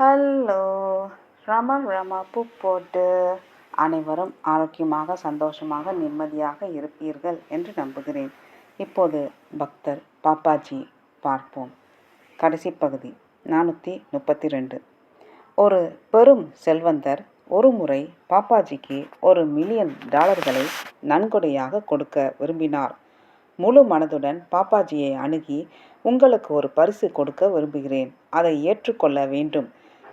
Hello. ரம ரம பூ போட்டு அனைவரும் ஆரோக்கியமாக சந்தோஷமாக நிம்மதியாக இருப்பீர்கள் என்று நம்புகிறேன். இப்போது பக்தர் பாப்பாஜி பார்ப்போம். கடைசி பகுதி நானூற்றி முப்பத்தி ரெண்டு ஒரு பெரும் செல்வந்தர் ஒரு முறை பாப்பாஜிக்கு ஒரு மில்லியன் டாலர்களை நன்கொடையாக கொடுக்க விரும்பினார். முழு மனதுடன் பாப்பாஜியை அணுகி உங்களுக்கு ஒரு பரிசு கொடுக்க விரும்புகிறேன். அதை ஏற்றுக்கொள்ள வேண்டும்.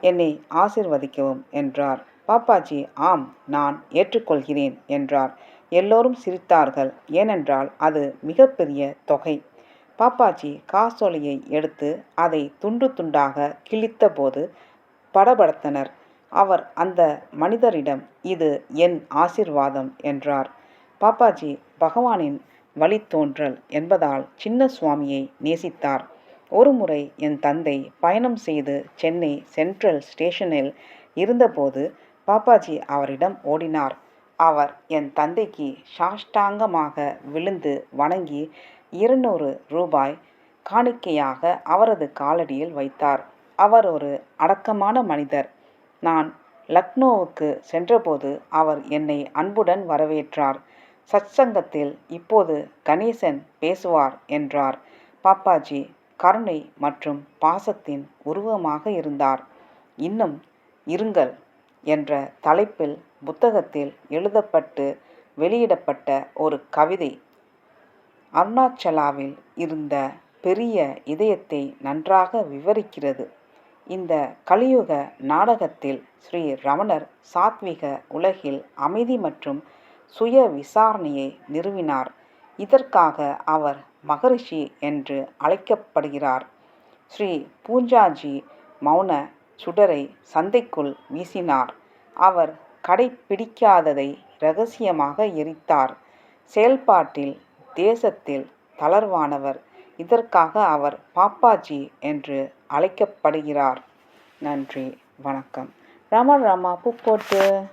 என்னை ஆசிர்வதிக்கவும் என்றார். பாப்பாஜி ஆம் நான் ஏற்றுக்கொள்கிறேன் என்றார். எல்லோரும் சிரித்தார்கள். ஏனென்றால் அது மிகப்பெரிய தொகை. பாப்பாஜி காசோலையை எடுத்து அதை துண்டு துண்டாக கிழித்தபோது படபடத்தனர். அவர் அந்த மனிதரிடம் இது என் ஆசிர்வாதம் என்றார். பாப்பாஜி பகவானின் வழித்தோன்றல் என்பதால் சின்ன சுவாமியை நேசித்தார். ஒருமுறை என் தந்தை பயணம் செய்து சென்னை சென்ட்ரல் ஸ்டேஷனில் இருந்தபோது பாப்பாஜி அவரிடம் ஓடினார். அவர் என் தந்தைக்கு சாஷ்டாங்கமாக விழுந்து வணங்கி இருநூறு ரூபாய் காணிக்கையாக அவரது காலடியில் வைத்தார். அவர் ஒரு அடக்கமான மனிதர். நான் லக்னோவுக்கு சென்றபோது அவர் என்னை அன்புடன் வரவேற்றார். சச்சங்கத்தில் இப்போது கணேசன் பேசுவார் என்றார். பாப்பாஜி கருணை மற்றும் பாசத்தின் உருவமாக இருந்தார். இன்னும் இருங்கள் என்ற தலைப்பில் புத்தகத்தில் எழுதப்பட்டு வெளியிடப்பட்ட ஒரு கவிதை. அருணாச்சலாவில் இருந்த பெரிய இதயத்தை நன்றாக விவரிக்கிறது. இந்த கலியுக நாடகத்தில் ஸ்ரீ ரமணர் சாத்விக உலகில் அமைதி மற்றும் சுய விசாரணையை நிறுவினார். இதற்காக அவர் மகரிஷி என்று அழைக்கப்படுகிறார். ஸ்ரீ பூஞ்சாஜி மௌன சுடரை சந்தைக்குள் வீசினார். அவர் கடைப்பிடிக்காததை ரகசியமாக எரித்தார். செயல்பாட்டில் தேசத்தில் தளர்வானவர். இதற்காக அவர் பாப்பாஜி என்று அழைக்கப்படுகிறார். நன்றி வணக்கம். ராமா ராமா பூ போட்டு.